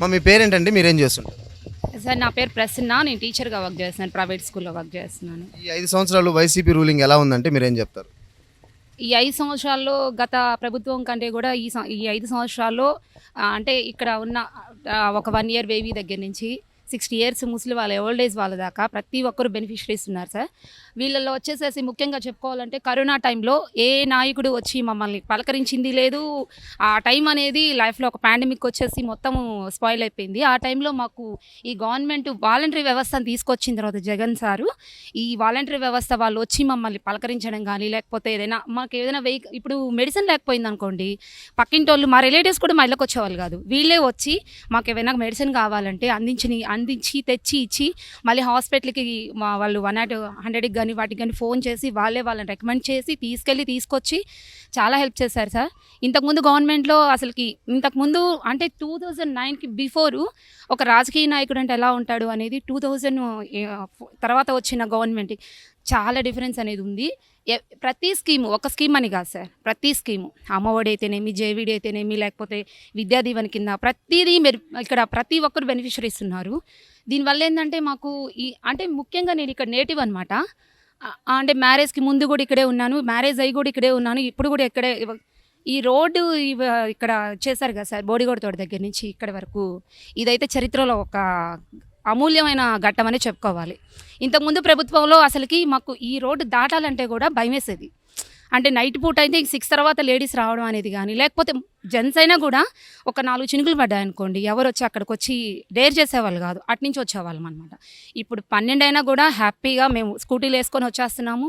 మా మీ పేరేంటండి? మీరేం చేస్తుంటారు సార్ నా పేరు ప్రసన్న. నేను టీచర్గా వర్క్ చేస్తున్నాను ప్రైవేట్ స్కూల్లో వర్క్ చేస్తున్నాను. ఈ ఐదు సంవత్సరాలు వైసీపీ రూలింగ్ ఎలా ఉందంటే మీరేం చెప్తారు? ఈ ఐదు సంవత్సరాల్లో గత ప్రభుత్వం కంటే కూడా ఈ ఈ ఐదు సంవత్సరాల్లో అంటే ఇక్కడ ఉన్న ఒక వన్ ఇయర్ బేబీ దగ్గర నుంచి సిక్స్టీ ఇయర్స్ ముసలి వాళ్ళ ఓల్డ్ ఏజ్ వాళ్ళ దాకా ప్రతి ఒక్కరు బెనిఫిషరీస్ ఉన్నారు సార్. వీళ్ళల్లో వచ్చేసేసి ముఖ్యంగా చెప్పుకోవాలంటే కరోనా టైంలో ఏ నాయకుడు వచ్చి మమ్మల్ని పలకరించింది లేదు. ఆ టైం అనేది లైఫ్లో ఒక పాండమిక్ వచ్చేసి మొత్తం స్పాయిల్ అయిపోయింది. ఆ టైంలో మాకు ఈ గవర్నమెంట్ వాలంటరీ వ్యవస్థను తీసుకొచ్చిన తర్వాత జగన్ సారు ఈ వాలంటరీ వ్యవస్థ వాళ్ళు వచ్చి మమ్మల్ని పలకరించడం కానీ లేకపోతే ఏదైనా మాకు ఏదైనా వెహిక ఇప్పుడు మెడిసిన్ లేకపోయింది అనుకోండి పక్కింటి వాళ్ళు మా రిలేటివ్స్ కూడా మా ఇళ్ళకి వచ్చేవాళ్ళు కాదు. వీళ్ళే వచ్చి మాకు ఏమైనా మెడిసిన్ కావాలంటే అందించిన అందించి తెచ్చి ఇచ్చి మళ్ళీ హాస్పిటల్కి వాళ్ళు వన్ నాట్ హండ్రెడ్కి కానీ వాటికి కానీ ఫోన్ చేసి వాళ్ళే వాళ్ళని రికమెండ్ చేసి తీసుకెళ్ళి తీసుకొచ్చి చాలా హెల్ప్ చేశారు సార్. ఇంతకుముందు గవర్నమెంట్లో అసలుకి ఇంతకుముందు అంటే టూ థౌజండ్ నైన్కి బిఫోరు ఒక రాజకీయ నాయకుడు అంటే ఎలా ఉంటాడు అనేది టూ థౌజండ్ తర్వాత వచ్చిన గవర్నమెంట్ చాలా డిఫరెన్స్ అనేది ఉంది. ప్రతి స్కీము ఒక స్కీమ్ అని కాదు సార్ ప్రతి స్కీము. అమ్మఒడి అయితేనేమి జేవిడి అయితేనేమి లేకపోతే విద్యా దీవెన కింద ప్రతిదీ మీరు ఇక్కడ ప్రతి ఒక్కరు బెనిఫిషరీస్ ఉన్నారు. దీనివల్ల ఏంటంటే మాకు ఈ అంటే ముఖ్యంగా నేను ఇక్కడ నేటివ్ అనమాట అంటే మ్యారేజ్కి ముందు కూడా ఇక్కడే ఉన్నాను మ్యారేజ్ అయ్యి కూడా ఇక్కడే ఉన్నాను ఇప్పుడు కూడా ఇక్కడే ఈ రోడ్డు ఇక్కడ చేశారు కదా సార్ బోడిగోడ తోట దగ్గర నుంచి ఇక్కడ వరకు. ఇదైతే చరిత్రలో ఒక అమూల్యమైన ఘట్టమనే చెప్పుకోవాలి. ఇంతకుముందు ప్రభుత్వంలో అసలుకి మాకు ఈ రోడ్డు దాటాలంటే కూడా భయమేసేది అంటే నైట్ పూట అయితే సిక్స్ తర్వాత లేడీస్ రావడం అనేది కానీ లేకపోతే జెంట్స్ అయినా కూడా ఒక నాలుగు చినుకులు పడ్డాయనుకోండి ఎవరు వచ్చి అక్కడికి వచ్చి డేర్ చేసేవాళ్ళు కాదు అట్నుంచి వచ్చేవాళ్ళం అనమాట ఇప్పుడు పన్నెండు అయినా కూడా హ్యాపీగా మేము స్కూటీలు వేసుకొని వచ్చేస్తున్నాము.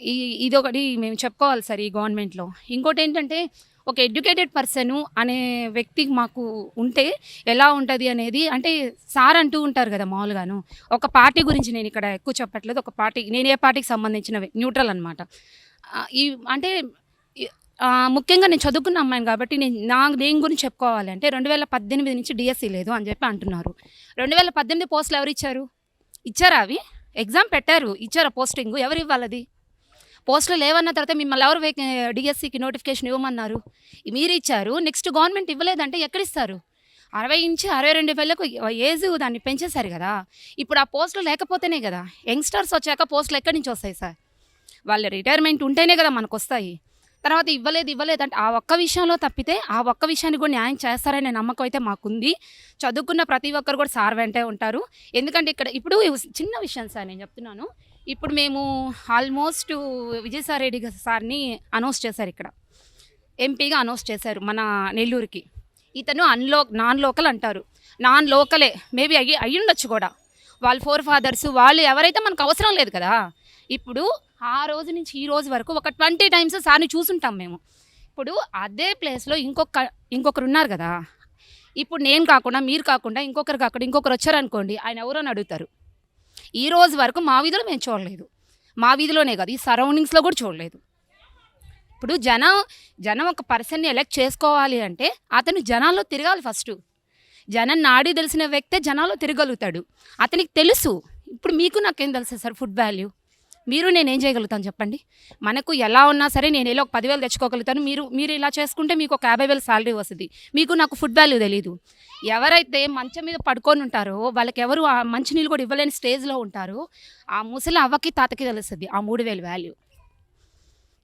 ఈ ఇదొకటి మేము చెప్పుకోవాలి సార్ ఈ గవర్నమెంట్లో. ఇంకోటి ఏంటంటే ఒక ఎడ్యుకేటెడ్ పర్సన్ అనే వ్యక్తి మాకు ఉంటే ఎలా ఉంటుంది అనేది అంటే సార్ అంటూ ఉంటారు కదా మామూలుగాను. ఒక పార్టీ గురించి నేను ఇక్కడ ఎక్కువ చెప్పట్లేదు. ఒక పార్టీ నేను ఏ పార్టీకి సంబంధించిన న్యూట్రల్ అనమాట ఈ అంటే ముఖ్యంగా నేను చదువుకున్న అమ్మాయిని కాబట్టి నేను నా దేని గురించి చెప్పుకోవాలి అంటే రెండు వేల పద్దెనిమిది నుంచి డిఎస్సి లేదు అని చెప్పి అంటున్నారు. రెండు వేల పద్దెనిమిది పోస్టులు ఎవరు ఇచ్చారు? ఇచ్చారా అవి? ఎగ్జామ్ పెట్టారు. ఇచ్చారా పోస్టింగ్? ఎవరు అది? పోస్టులు లేవన్న తర్వాత మిమ్మల్ని ఎవరు డిఎస్సికి నోటిఫికేషన్ ఇవ్వమన్నారు? మీరు ఇచ్చారు నెక్స్ట్ గవర్నమెంట్ ఇవ్వలేదంటే ఎక్కడిస్తారు అరవై నుంచి అరవై రెండు వేలకు ఏజ్ దాన్ని పెంచేశారు కదా. ఇప్పుడు ఆ పోస్టులు లేకపోతేనే కదా. యంగ్స్టర్స్ వచ్చాక పోస్టులు ఎక్కడి నుంచి వస్తాయి సార్? వాళ్ళ రిటైర్మెంట్ ఉంటేనే కదా మనకు వస్తాయి తర్వాత ఇవ్వలేదు ఇవ్వలేదు. అంటే ఆ ఒక్క విషయంలో తప్పితే ఆ ఒక్క విషయాన్ని కూడా న్యాయం చేస్తారనే నమ్మకం అయితే మాకుంది. చదువుకున్న ప్రతి ఒక్కరు కూడా సార్ వెంటే ఉంటారు. ఎందుకంటే ఇక్కడ ఇప్పుడు చిన్న విషయం సార్ నేను చెప్తున్నాను. ఇప్పుడు మేము ఆల్మోస్ట్ విజయసాయి రెడ్డి సార్ని అనౌన్స్ చేశారు ఇక్కడ. ఎంపీగా అనౌన్స్ చేశారు మన నెల్లూరుకి. ఇతను అన్లో నాన్ లోకల్ అంటారు. నాన్ లోకలే. మేబీ అయ్యి అయ్యుండొచ్చు కూడా. వాళ్ళ ఫోర్ ఫాదర్స్ వాళ్ళు ఎవరైతే మనకు అవసరం లేదు కదా ఇప్పుడు ఆ రోజు నుంచి ఈ రోజు వరకు ఒక ట్వంటీ టైమ్స్ సార్ని చూసుంటాం మేము. ఇప్పుడు అదే ప్లేస్లో ఇంకొక ఇంకొకరు ఉన్నారు కదా ఇప్పుడు నేను కాకుండా మీరు కాకుండా ఇంకొకరు కాకుండా ఇంకొకరు వచ్చారనుకోండి ఆయన ఎవరో అని అడుగుతారు. ఈ రోజు వరకు మా వీధిలో మేము చూడలేదు. మా వీధిలోనే కాదు ఈ సరౌండింగ్స్లో కూడా చూడలేదు. ఇప్పుడు జనం జనం ఒక పర్సన్ని ఎలెక్ట్ చేసుకోవాలి అంటే అతను జనాల్లో తిరగాలి ఫస్ట్ జనం నాడి తెలిసిన వ్యక్తే జనాలు తిరగలుగుతాడు. అతనికి తెలుసు. ఇప్పుడు మీకు నాకేం తెలుసు సార్ ఫుడ్ వాల్యూ? మీరు నేనేం చేయగలుగుతాను చెప్పండి? మనకు ఎలా ఉన్నా సరే నేను ఎలా ఒక పదివేలు తెచ్చుకోగలుగుతాను? మీరు మీరు ఇలా చేసుకుంటే మీకు ఒక యాభై వేలు శాలరీ వస్తుంది. మీకు నాకు ఫుడ్ వాల్యూ తెలియదు ఎవరైతే మంచం మీద పడుకొని ఉంటారో వాళ్ళకి ఎవరు ఆ మంచినీళ్ళు కూడా ఇవ్వలేని స్టేజ్లో ఉంటారో ఆ ముసలి అవ్వకి తాతకి తెలుస్తుంది ఆ మూడు వేలు వాల్యూ.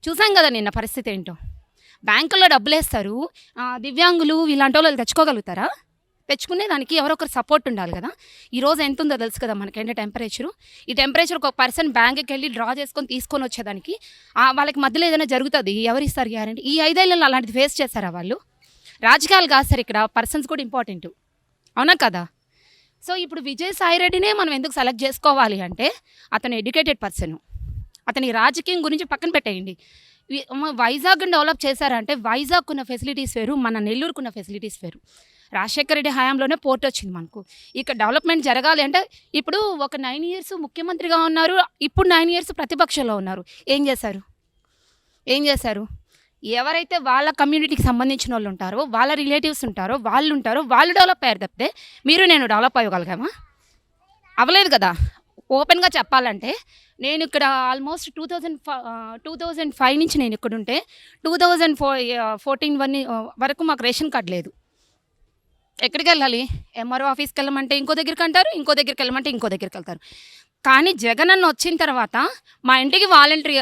చూసాం కదా నిన్న పరిస్థితి ఏంటో? బ్యాంకులో డబ్బులు వేస్తారు ఆ, దివ్యాంగులు ఇలాంటి వాళ్ళు తెచ్చుకోగలుగుతారా? తెచ్చుకునే దానికి ఎవరో ఒకరు సపోర్ట్ ఉండాలి కదా. ఈ రోజు ఎంత ఉందో తెలుసు కదా మనకేంటే టెంపరేచరు ఈ టెంపరేచర్ ఒక పర్సన్ బ్యాంక్కి వెళ్ళి డ్రా చేసుకొని తీసుకొని వచ్చేదానికి వాళ్ళకి మధ్యలో ఏదైనా జరుగుతుంది? ఎవరు ఇస్తారు గ్యారంటీ ఈ ఐదేళ్ళలో అలాంటిది ఫేస్ చేస్తారా వాళ్ళు? రాజకీయాలు కాదు సార్ ఇక్కడ పర్సన్స్ కూడా ఇంపార్టెంట్ అవునా కదా? సో ఇప్పుడు విజయ్ సాయి రెడ్డినే మనం ఎందుకు సెలెక్ట్ చేసుకోవాలి అంటే అతను ఎడ్యుకేటెడ్ పర్సన్ అతని రాజకీయం గురించి పక్కన పెట్టేయండి. వైజాగ్ని డెవలప్ చేశారంటే వైజాగ్ ఉన్న ఫెసిలిటీస్ వేరు మన నెల్లూరుకున్న ఫెసిలిటీస్ వేరు. రాజశేఖర రెడ్డి హయాంలోనే పోర్ట్ వచ్చింది మనకు. ఇక్కడ డెవలప్మెంట్ జరగాలి అంటే ఇప్పుడు ఒక నైన్ ఇయర్స్ ముఖ్యమంత్రిగా ఉన్నారు ఇప్పుడు నైన్ ఇయర్స్ ప్రతిపక్షంలో ఉన్నారు. ఏం చేశారు? ఏం చేశారు? ఎవరైతే వాళ్ళ కమ్యూనిటీకి సంబంధించిన వాళ్ళు ఉంటారో వాళ్ళ రిలేటివ్స్ ఉంటారో వాళ్ళు ఉంటారో వాళ్ళు డెవలప్ అయ్యారు తప్పితే మీరు నేను డెవలప్ అవ్వగలిగామా? అవ్వలేదు కదా. ఓపెన్గా చెప్పాలంటే నేను ఇక్కడ almost two thousand two thousand five నుంచి నేను ఇక్కడ ఉంటే two thousand four fourteen one వరకు మాకు రేషన్ కార్డ్ లేదు. ఎక్కడికి వెళ్ళాలి? ఎంఆర్ఓ ఆఫీస్కి వెళ్ళమంటే ఇంకో దగ్గరికి అంటారు ఇంకో దగ్గరికి వెళ్ళమంటే ఇంకో దగ్గరికి వెళ్తారు. కానీ జగన్ అన్న వచ్చిన తర్వాత మా ఇంటికి వాలంటరీ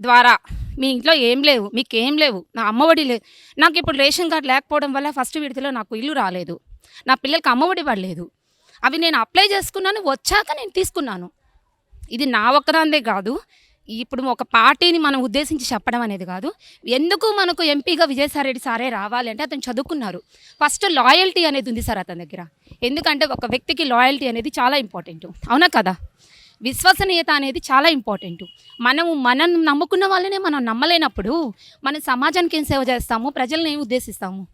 ద్వారా మీ ఇంట్లో ఏం లేవు మీకు ఏం లేవు నా అమ్మఒడి లేదు నాకు ఇప్పుడు రేషన్ కార్డు లేకపోవడం వల్ల ఫస్ట్ విడతలో నాకు ఇల్లు రాలేదు నా పిల్లలకి అమ్మఒడి పడలేదు. అవి నేను అప్లై చేసుకున్నాను వచ్చాక నేను తీసుకున్నాను. ఇది నా ఒక్కదాందే కాదు ఇప్పుడు ఒక పార్టీని మనం ఉద్దేశించి చెప్పడం అనేది కాదు. ఎందుకు మనకు ఎంపీగా విజయసాయిరెడ్డి సారే రావాలి అంటే అతను చదువుకున్నారు. ఫస్ట్ లాయల్టీ అనేది ఉంది సార్ అతని దగ్గర. ఎందుకంటే ఒక వ్యక్తికి లాయల్టీ అనేది చాలా ఇంపార్టెంట్. అవునా కదా? విశ్వసనీయత అనేది చాలా ఇంపార్టెంట్. మనం మనం నమ్ముకున్న వాళ్ళనే మనం నమ్మలేనప్పుడు మన సమాజానికి ఏం సేవ చేస్తాము? ప్రజల్ని ఏం ఉద్దేశిస్తాము?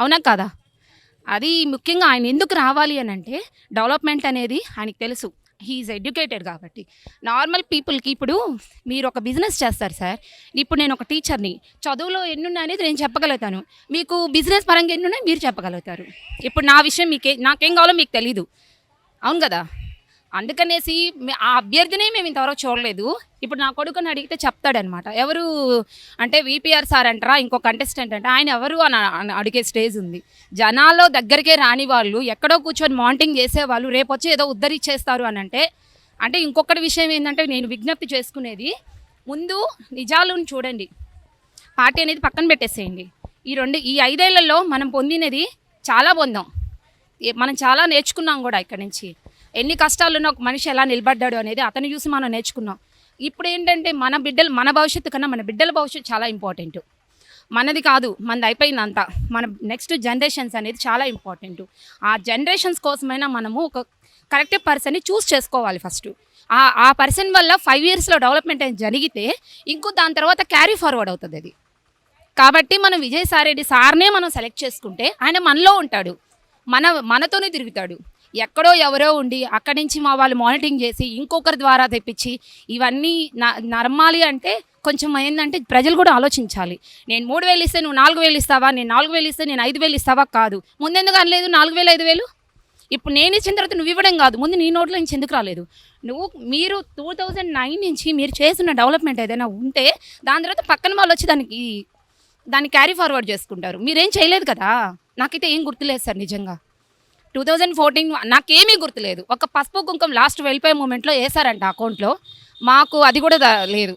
అవునా కదా? అది ముఖ్యంగా ఆయన ఎందుకు రావాలి అని అంటే డెవలప్మెంట్ అనేది ఆయనకి తెలుసు. హీఈస్ ఎడ్యుకేటెడ్ కాబట్టి. నార్మల్ పీపుల్కి ఇప్పుడు మీరు ఒక బిజినెస్ చేస్తారు సార్. ఇప్పుడు నేను ఒక టీచర్ని. చదువులో ఎన్నున్నా అనేది నేను చెప్పగలుగుతాను. మీకు బిజినెస్ పరంగా ఎన్ని మీరు చెప్పగలుగుతారు. ఇప్పుడు నా విషయం మీకే నాకేం కావాలో మీకు తెలీదు. అవును కదా? అందుకనేసి ఆ అభ్యర్థినే మేము ఇంతవరకు చూడలేదు. ఇప్పుడు నా కొడుకుని అడిగితే చెప్తాడనమాట. ఎవరు అంటే విపిఆర్ సార్ అంటారా? ఇంకో కంటెస్టెంట్ అంటే ఆయన ఎవరు అని అడిగే స్టేజ్ ఉంది. జనాల్లో దగ్గరికే రాని వాళ్ళు ఎక్కడో కూర్చొని మానిటింగ్ చేసేవాళ్ళు రేపు వచ్చి ఏదో ఉద్ధరించేస్తారు అని అంటే అంటే ఇంకొకటి విషయం ఏంటంటే నేను విజ్ఞప్తి చేసుకునేది ముందు నిజాలను చూడండి. పార్టీ అనేది పక్కన పెట్టేసేయండి. ఈ రెండు ఈ ఐదేళ్ళలో మనం పొందినది చాలా పొందాం మనం చాలా నేర్చుకున్నాం కూడా ఇక్కడ నుంచి. ఎన్ని కష్టాలున్నా ఒక మనిషి ఎలా నిలబడ్డాడు అనేది అతను చూసి మనం నేర్చుకున్నాం. ఇప్పుడు ఏంటంటే మన బిడ్డలు మన భవిష్యత్తు కన్నా మన బిడ్డల భవిష్యత్తు చాలా ఇంపార్టెంట్ మనది కాదు మనది అయిపోయిందంతా. మన నెక్స్ట్ జనరేషన్స్ అనేది చాలా ఇంపార్టెంట్ ఆ జనరేషన్స్ కోసమైనా మనము ఒక కరెక్ట్ పర్సన్ని చూస్ చేసుకోవాలి ఫస్ట్ ఆ ఆ పర్సన్ వల్ల ఫైవ్ ఇయర్స్లో డెవలప్మెంట్ అనేది జరిగితే ఇంకో దాని తర్వాత క్యారీ ఫార్వర్డ్ అవుతుంది అది. కాబట్టి మనం విజయసాయిరెడ్డి సార్నే మనం సెలెక్ట్ చేసుకుంటే ఆయన మనలో ఉంటాడు. మన మనతోనే తిరుగుతాడు. ఎక్కడో ఎవరో ఉండి అక్కడి నుంచి మా వాళ్ళు మానిటరింగ్ చేసి ఇంకొకరి ద్వారా తెప్పించి ఇవన్నీ న- అంటే కొంచెం ఏంటంటే ప్రజలు కూడా ఆలోచించాలి. నేను మూడు వేలు ఇస్తే నువ్వు నాలుగు వేలు ఇస్తావా? నేను నాలుగు వేలు ఇస్తే నేను ఐదు వేలు ఇస్తావా? కాదు. ముందెందుకు అనలేదు? నాలుగు వేలు ఐదు వేలు? ఇప్పుడు నేను ఇచ్చిన తర్వాత నువ్వు ఇవ్వడం కాదు. ముందు నీ నోట్లో నుంచి ఎందుకు రాలేదు? నువ్వు మీరు టూ థౌజండ్ నైన్ నుంచి మీరు చేస్తున్న డెవలప్మెంట్ ఏదైనా ఉంటే దాని తర్వాత పక్కన వాళ్ళు వచ్చి దానికి దాన్ని క్యారీ ఫార్వర్డ్ చేసుకుంటారు. మీరేం చేయలేదు కదా? నాకైతే ఏం గుర్తులేదు సార్ నిజంగా. టూ థౌజండ్ ఫోర్టీన్ నాకేమీ గుర్తులేదు. ఒక పసుపు కుంకుమ లాస్ట్ వెళ్ళిపోయే మూమెంట్లో వేశారంట అకౌంట్లో మాకు అది కూడా లేదు.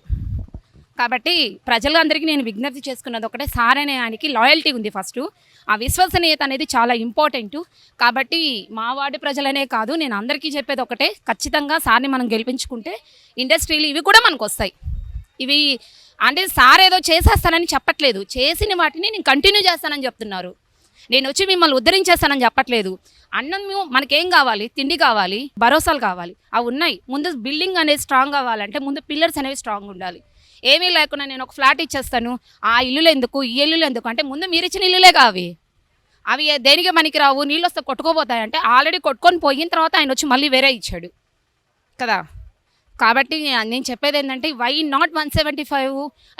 కాబట్టి ప్రజలందరికీ నేను విజ్ఞప్తి చేసుకున్నది ఒకటే సార్ అనే ఆయనకి లాయల్టీ ఉంది ఫస్ట్ ఆ విశ్వసనీయత అనేది చాలా ఇంపార్టెంట్ కాబట్టి మా వార్డు ప్రజలనే కాదు నేను అందరికీ చెప్పేది ఒకటే ఖచ్చితంగా సార్ని మనం గెలిపించుకుంటే ఇండస్ట్రీలు ఇవి కూడా మనకు వస్తాయి. ఇవి అంటే సార్ ఏదో చేసేస్తానని చెప్పట్లేదు. చేసిన వాటిని నేను కంటిన్యూ చేస్తానని చెప్తున్నారు. నేను వచ్చి మిమ్మల్ని ఉద్ధరించేస్తానని చెప్పట్లేదు. అన్నం మనకేం కావాలి? తిండి కావాలి భరోసాలు కావాలి. అవి ఉన్నాయి. ముందు బిల్డింగ్ అనేది స్ట్రాంగ్ కావాలంటే ముందు పిల్లర్స్ అనేవి స్ట్రాంగ్ ఉండాలి. ఏమీ లేకుండా నేను ఒక ఫ్లాట్ ఇచ్చేస్తాను. ఆ ఇల్లులు ఎందుకు? ఈ ఇల్లులు ఎందుకు? అంటే ముందు మీరు ఇచ్చిన ఇల్లులే కావి అవి. దేనికి మనకి రావు? నీళ్ళు వస్తే కొట్టుకోపోతాయంటే ఆల్రెడీ కొట్టుకొని పోయిన తర్వాత ఆయన వచ్చి మళ్ళీ వేరే ఇచ్చాడు. కదా? కాబట్టి నేను చెప్పేది ఏంటంటే why not one seventy five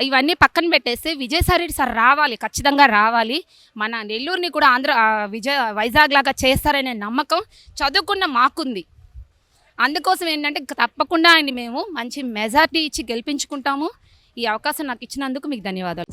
ఇవన్నీ పక్కన పెట్టేస్తే విజయసాయి సార్ రావాలి ఖచ్చితంగా రావాలి. మన నెల్లూరుని కూడా ఆంధ్ర విజయ వైజాగ్ లాగా చేస్తారనే నమ్మకం చదువుకున్న మాకుంది. అందుకోసం ఏంటంటే తప్పకుండా ఆయన మేము మంచి మెజార్టీ ఇచ్చి గెలిపించుకుంటాము. ఈ అవకాశం నాకు ఇచ్చినందుకు మీకు ధన్యవాదాలు.